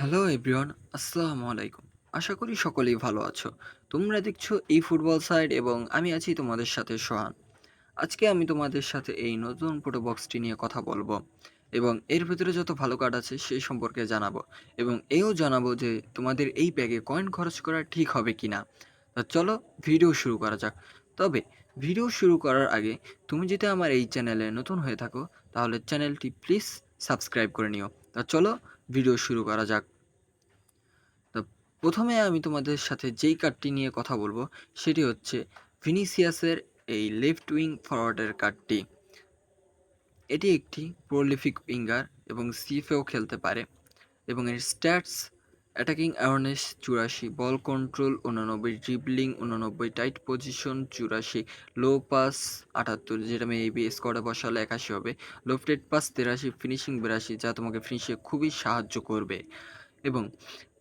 Hello everyone, আসসালামু আলাইকুম। আশা করি সকলেই ভালো আছো। তোমরা দেখছ এই ফুটবল সাইড এবং আমি আছি তোমাদের সাথে সোহান। আজকে আমি তোমাদের সাথে এই নতুন ফটো বক্সটি নিয়ে কথা বলব এবং এর ভিতরে যত ভালো কার্ড আছে সেই সম্পর্কে জানাব এবং এও জানাব যে তোমাদের এই ব্যাগে কয়েন খরচ করা ঠিক হবে কি না তা চলো ভিডিও শুরু করা যাক। তবে ভিডিও শুরু করার আগে তুমি যদি আমার এই চ্যানেলে নতুন হয়ে থাকো তাহলে চ্যানেলটি প্লিজ সাবস্ক্রাইব করে নিও। তা চলো ভিডিও শুরু করা যাক। তো প্রথমে আমি তোমাদের সাথে যেই কার্ডটি নিয়ে কথা বলব, সেটি হচ্ছে ভিনিসিয়াসের এই লেফট উইং ফরওয়ার্ডের কার্ডটি এটি একটি প্রলিফিক উইঙ্গার এবং সিএফেও খেলতে পারে এবং এর স্ট্যাটস অ্যাটাকিং অ্যাওয়ারনেস চুরাশি। বল কন্ট্রোল উননব্বই। ড্রিবলিং উননব্বই। টাইট পজিশন চুরাশি। লো পাস আটাত্তর। যেটা মেবি স্কোয়াডে বসালে একাশি হবে। লোফটেড পাস তেরাশি। ফিনিশিং বিরাশি। যা তোমাকে ফিনিশে খুবই সাহায্য করবে। এবং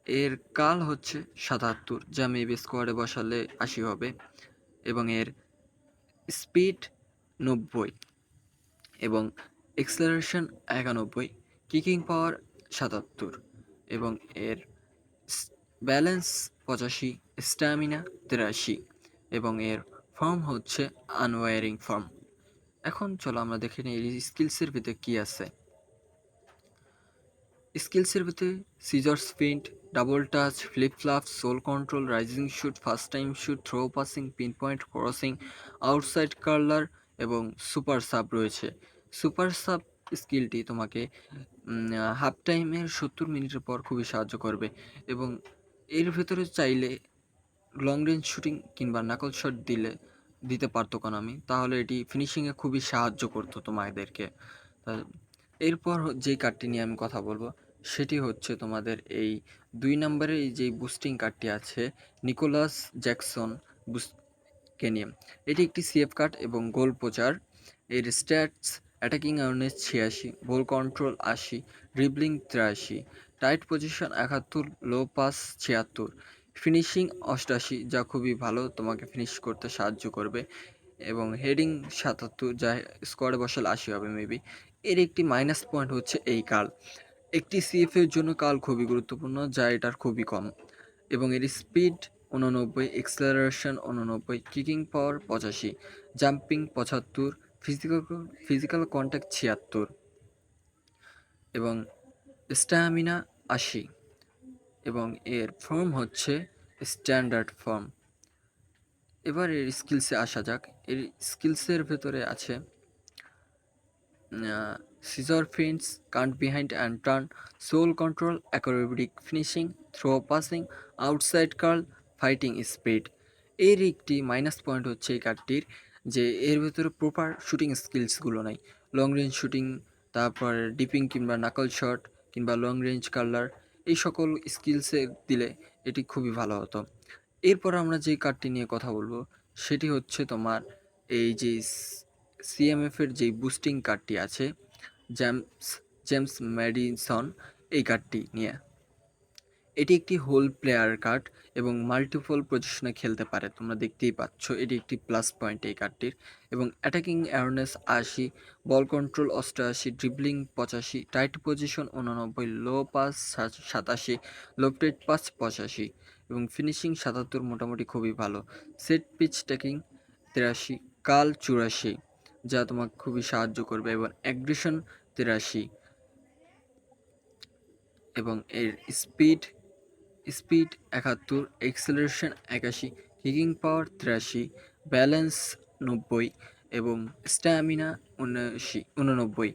এর কাল হচ্ছে সাতাত্তর, যা মেবি স্কোয়াডে বসালে আশি হবে। এবং এর স্পিড নব্বই। এবং এক্সেলারেশন একানব্বই। কিকিং পাওয়ার সাতাত্তর। এবং এর ব্যালেন্স পঁচাশি, স্ট্যামিনা তিরাশি এবং এর ফর্ম হচ্ছে আনওয়ারিং ফর্ম। এখন চলো আমরা দেখে নিই এই স্কিলসের ভিতরে কী আছে। স্কিলসের ভিতরে caesar স্পিন্ট double touch flip flap sole control rising shoot first time shoot through passing pinpoint crossing outside curler এবং সুপার সাব রয়েছে। সুপার সাব স্কিলটি তোমাকে হাফ টাইমের সত্তর মিনিটের পর খুবই সাহায্য করবে এবং এর ভেতরে চাইলে লং রেঞ্জ শুটিং কিংবা নাকল শট দিলে, দিতে পারতো কেন আমি? তাহলে এটি ফিনিশিংয়ে খুবই সাহায্য করতো তোমাদেরকে এরপর যেই কার্ডটি নিয়ে আমি কথা বলব, সেটি হচ্ছে তোমাদের এই দুই নম্বরে এই যে বুস্টিং কার্ডটি আছে নিকোলাস জ্যাকসন বুসকে নিয়ে। এটি একটি সিএফ কার্ড এবং গোল প্রচার এর স্ট্যাটস অ্যাটাকিং অ্যাওয়ারনেস ছিয়াশি বল কন্ট্রোল আশি ড্রিবলিং তিরাশি। টাইট পজিশন একাত্তর, লো পাস ছিয়াত্তর। ফিনিশিং অষ্টাশি, যা খুবই ভালো, তোমাকে ফিনিশ করতে সাহায্য করবে। এবং হেডিং সাতাত্তর, যা স্কোয়াডে বসালে আশি হবে মেবি এর একটি মাইনাস পয়েন্ট হচ্ছে এই কাল। একটি সিএফ এর জন্য কাল খুবই গুরুত্বপূর্ণ, যা এটার খুবই কম। এবং এর স্পিড উননব্বই এক্সেলারেশন উননব্বই কিকিং পাওয়ার পঁচাশি জাম্পিং পঁচাত্তর ফিজিক্যাল ফিজিক্যাল কন্ট্যাক্ট ছিয়াত্তর। এবং স্ট্যামিনা আশি এবং এর ফর্ম হচ্ছে স্ট্যান্ডার্ড ফর্ম এবার এর স্কিলসে আসা যাক। এর স্কিলসের ভেতরে আছে scissor feints cut behind and turn sole control acrobatic finishing through passing outside curl fighting speed এর একটি মাইনাস পয়েন্ট হচ্ছে এই কার্ডটির যে এর ভেতরে প্রপার শুটিং স্কিলসগুলো নাই। লং রেঞ্জ শুটিং তারপর ডিপিং কিংবা নাকল শট কিংবা লং রেঞ্জ কার্লার এই সকল স্কিলসে দিলে এটি খুবই ভালো হতো। এরপর আমরা যে কার্ডটি নিয়ে কথা বলব, সেটি হচ্ছে তোমার এই যে সিএমএফের যেই বুস্টিং কার্ডটি আছে জেমস জেমস ম্যাডিসন এই কার্ডটি নিয়ে। এটি একটি হোল প্লেয়ার কার্ড এবং মাল্টিপল পজিশনে খেলতে পারে, তোমরা দেখতেই পাচ্ছ। এটি একটি প্লাস পয়েন্ট এই কার্ডটির এবং অ্যাটাকিং অ্যাওয়ারনেস আশি বল কন্ট্রোল অষ্টআশি ড্রিবলিং পঁচাশি টাইট পজিশন উননব্বই লো পাস সাতাশি লোপটেড পাস পঁচাশি এবং ফিনিশিং সাতাত্তর মোটামুটি খুবই ভালো। সেট পিচ টেকিং তিরাশি কাল চুরাশি যা তোমাকে খুবই সাহায্য করবে এবং অ্যাগ্রেশন তিরাশি এবং এর স্পিড স্পিড একাত্তর এক্সেলারেশন একাশি কিকিং পাওয়ার তিরাশি ব্যালেন্স নব্বই এবং স্ট্যামিনা উনআশি, উননব্বই,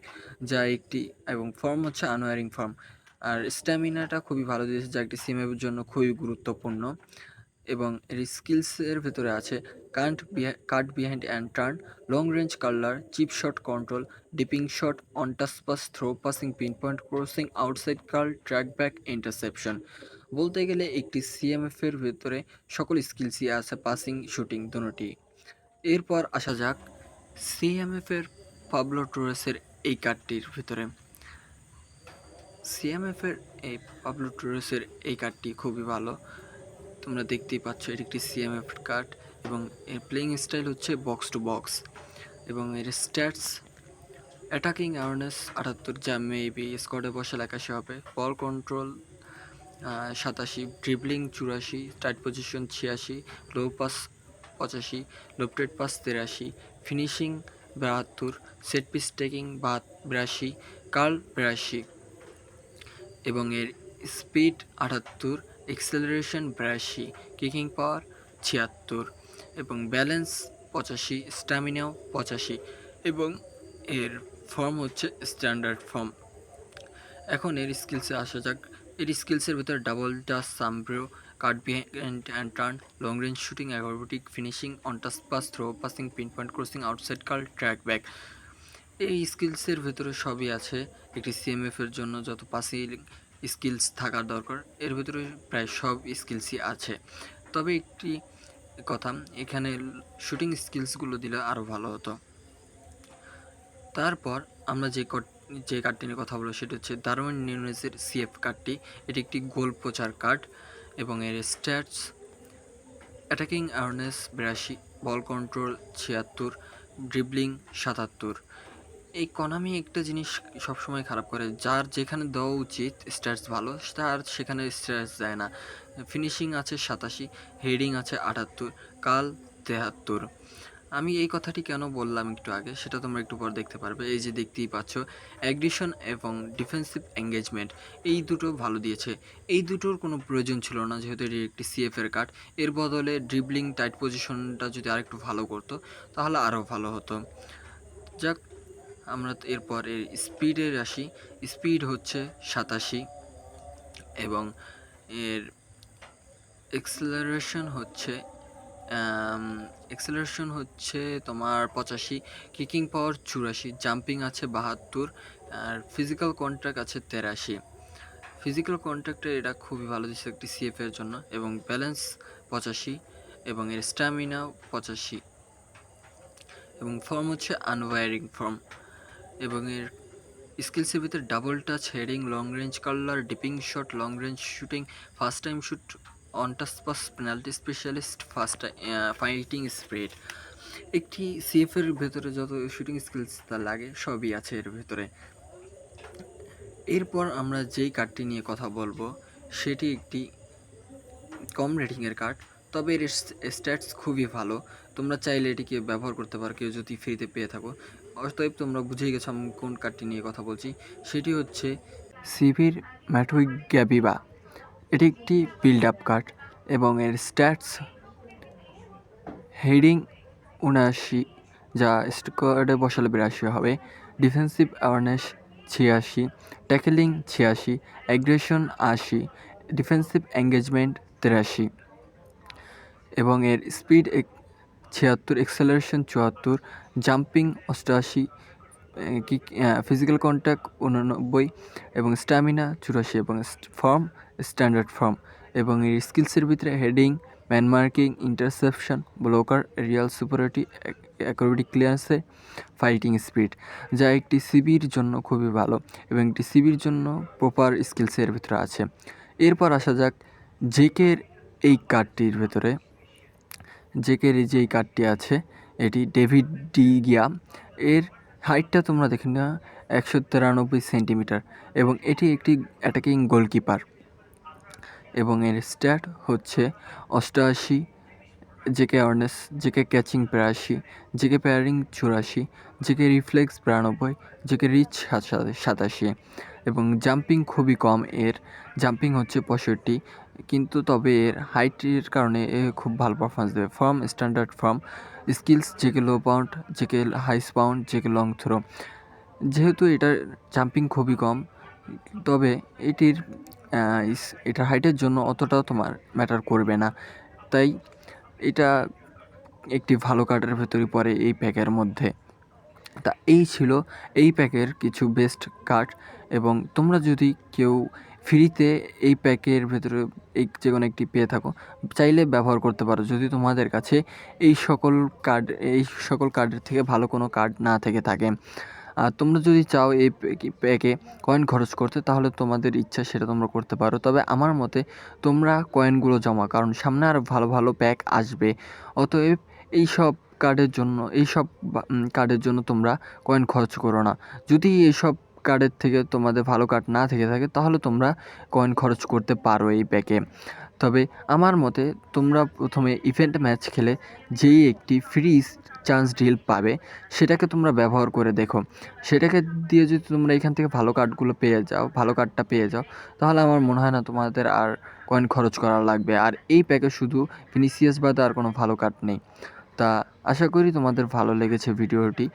যা একটি এবং ফর্ম হচ্ছে আনওয়ারিং ফর্ম আর স্ট্যামিনাটা খুবই ভালো দিয়েছে, যা একটি সিমের জন্য খুবই গুরুত্বপূর্ণ এবং এর স্কিলসের ভেতরে আছে Kant cut behind and turn long range curler chip shot control dipping shot one touch pass through passing pinpoint crossing outside curl track back interception বলতে গেলে একটি সিএমএফ এর ভেতরে সকল স্কিলসই আছে পাসিং শুটিং দুটি। এরপর আসা যাক সিএমএফ এর পাবলো টোরেসের এই কার্ডটির ভিতরে। সিএমএফ এর এই পাবলো টোরেসের এই কার্ডটি খুবই ভালো। তোমরা দেখতেই পাচ্ছ এটি একটি সিএমএফ কার্ড এবং এর প্লেইং স্টাইল হচ্ছে বক্স টু বক্স এবং এর স্ট্যাটস অ্যাটাকিং অ্যাওয়ারনেস আটাত্তর যা মেবি স্কোয়াডে বসে একাশি হবে বল কন্ট্রোল সাতাশি ড্রিবলিং চুরাশি টাইট পজিশন ছিয়াশি লো পাস পঁচাশি লোপটেড পাস তেরাশি ফিনিশিং বাহাত্তর সেট পিস টেকিং বা বিরাশি কার্ল বিরাশি এবং এর স্পিড আটাত্তর এক্সেলারেশন বিরাশি কিকিং পাওয়ার ছিয়াত্তর এবং ব্যালেন্স পঁচাশি স্ট্যামিনাও পঁচাশি এবং এর ফর্ম হচ্ছে স্ট্যান্ডার্ড ফর্ম এখন এর স্কিলসে আসা যাক। এর স্কিলসের ভিতরে ডাবল ডাস সামব্রো card behind and turn, long range shooting acrobatic finishing, one touch pass, through passing, pinpoint crossing, outside curl, track back. এই স্কিলসের ভেতরে সবই আছে। একটি সিএমএফ এর জন্য যত পাসিং স্কিলস থাকার দরকার, এর ভেতরে প্রায় সব স্কিলসই আছে। তবে একটি কথা, এখানে শুটিং স্কিলসগুলো দিলে আরও ভালো হতো। তারপর আমরা যে কট যে কার্ডটি নিয়ে কথা বলব সেটা হচ্ছে দারুইন নিউনেসের সিএফ কার্ডটি এটি একটি গোল প্রচার কার্ড এবং এর স্ট্যাটস অ্যাটাকিং অ্যাওয়ারনেস বিরাশি বল কন্ট্রোল ছিয়াত্তর ড্রিবলিং সাতাত্তর। এই কনামি একটা জিনিস সবসময় খারাপ করে, যার যেখানে দেওয়া উচিত স্ট্যাটস ভালো, তার সেখানে স্ট্যাটস দেয় না। ফিনিশিং আছে সাতাশি হেডিং আছে আটাত্তর, কাল তেহাত্তর। আমি এই কথাটি কেন বললাম একটু আগে, সেটা তোমরা একটু পর দেখতে পারবে। এই যে দেখতেই পাচ্ছ অ্যাগ্রিশন এবং ডিফেন্সিভ এঙ্গেজমেন্ট এই দুটো ভালো দিয়েছে। এই দুটোর কোনো প্রয়োজন ছিল না, যেহেতু এটি একটি সিএফের কার্ড এর বদলে ড্রিবলিং টাইট পজিশনটা যদি আরেকটু ভালো করতো, তাহলে আরও ভালো হতো। যাক, আমরা এরপর এর স্পিডের আসি। স্পিড হচ্ছে সাতাশি এবং এর এক্সেলারেশন হচ্ছে এক্সেলারেশন হচ্ছে তোমার পঁচাশি কিকিং পাওয়ার চুরাশি জাম্পিং আছে বাহাত্তর, আর ফিজিক্যাল কন্ট্রাক্ট আছে তেরাশি। ফিজিক্যাল কন্ট্রাক্টে এটা খুবই ভালো দিচ্ছে একটি সিএফ এর জন্য, এবং ব্যালেন্স পঁচাশি, এবং এর স্ট্যামিনাও পঁচাশি। এবং ফর্ম হচ্ছে আনওয়ারিং ফর্ম এবং এর স্কিলসের ভিতরে double touch heading long range curler dipping shot long range shooting first time shoot one touch pass penalty specialist first fighting spirit. একটি সিএফের ভেতরে যত শুটিং স্কিলস তা লাগে, সবই আছে এর ভেতরে। এরপর আমরা যেই কার্ডটি নিয়ে কথা বলব, সেটি একটি কম রেটিংয়ের কার্ড, তবে এর স্ট্যাটস খুবই ভালো। তোমরা চাইলে এটিকে ব্যবহার করতে পারো, কেউ যদি ফ্রিতে পেয়ে থাকো। অতএব তোমরা বুঝেই গেছো আমি কোন কার্ডটি নিয়ে কথা বলছি। সেটি হচ্ছে সিভির ম্যাটুইক গ্যাবিবা। এটি একটি বিল্ড আপ কার্ড এবং এর স্ট্যাটস হেডিং উনআশি, যা স্কোয়াডে বসালে বিরাশি হবে ডিফেন্সিভ অ্যাওয়ারনেস ছিয়াশি ট্যাকেলিং ছিয়াশি অ্যাগ্রেশন আশি ডিফেন্সিভ এঙ্গেজমেন্ট তেরাশি এবং এর স্পিড ছিয়াত্তর এক্সেলারেশন চুয়াত্তর জাম্পিং অষ্টআশি কি ফিজিক্যাল কন্ট্যাক্ট উননব্বই এবং স্ট্যামিনা চুরাশি এবং ফর্ম স্ট্যান্ডার্ড ফর্ম এবং এর স্কিলসের ভিতরে heading man marking interception blocker aerial superiority acrobatic ক্লিয়ারেন্সে fighting speed যা একটি সিবির জন্য খুবই ভালো এবং একটি সিবির জন্য প্রপার স্কিলসের ভিতরে আছে। এরপর আসা যাক জেকের এই কার্ডটির ভেতরে। জেকের যে কার্ডটি আছে, এটি ডেভিড ডি গিয়া এর হাইটটা তোমরা দেখে না একশো তিরানব্বই সেন্টিমিটার এবং এটি একটি অ্যাটাকিং গোলকিপার এবং এর স্ট্যাট হচ্ছে অষ্টআশি জেকে অ্যাওয়ারনেস জেকে ক্যাচিং বিরাশি জেকে প্যারিং চুরাশি জেকে রিফ্লেক্স বিরানব্বই জেকে রিচ সাতাশি এবং জাম্পিং খুবই কম এর জাম্পিং হচ্ছে পঁয়ষট্টি কিন্তু তবে এর হাইটের কারণে এ খুব ভালো পারফরমেন্স দেবে। Form standard form skills GK low punt GK high punt GK long throw যেহেতু এটার জাম্পিং খুবই কম, তবে এটির এটার হাইটের জন্য অতটাও তোমার ম্যাটার করবে না। তাই এটা একটি ভালো কার্ডের ভেতরে পড়ে এই প্যাকের মধ্যে। তা এই ছিল এই প্যাকের কিছু বেস্ট কার্ড এবং তোমরা যদি কেউ ফ্রিতে এই প্যাকের ভেতরে এই যে কোনো একটি পেয়ে থাকো। চাইলে ব্যবহার করতে পারো। যদি তোমাদের কাছে এই সকল কার্ড এই সকল কার্ডের থেকে ভালো কোনো কার্ড না থেকে থাকে আর তোমরা যদি চাও এই প্যাকে কয়েন খরচ করতে, তাহলে তোমাদের ইচ্ছা সেটা তোমরা করতে পারো। তবে আমার মতে তোমরা কয়েনগুলো জমা, কারণ সামনে আরও ভালো ভালো প্যাক আসবে। অতএব এই সব কার্ডের জন্য, এই সব কার্ডের জন্য তোমরা কয়েন খরচ করো না। যদি এইসব কার্ডের থেকে তোমাদের ভালো কার্ড না থেকে থাকে, তাহলে তোমরা কয়েন খরচ করতে পারো এই প্যাকে তবে আমার মতে, তোমরা প্রথমে ইভেন্ট ম্যাচ খেলে যেই একটি ফ্রি চান্স ডিল পাবে, সেটাকে তোমরা ব্যবহার করে দেখো। সেটাকে দিয়ে যদি তোমরা এখান থেকে ভালো কার্ডগুলো পেয়ে যাও, ভালো কার্ডটা পেয়ে যাও, তাহলে আমার মনে হয় না তোমাদের আর কয়েন খরচ করা লাগবে। আর এই প্যাকে শুধু ভিনিসিয়াস বাদে আর কোনো ভালো কার্ড নেই। তা আশা করি তোমাদের ভালো লেগেছে ভিডিওটি।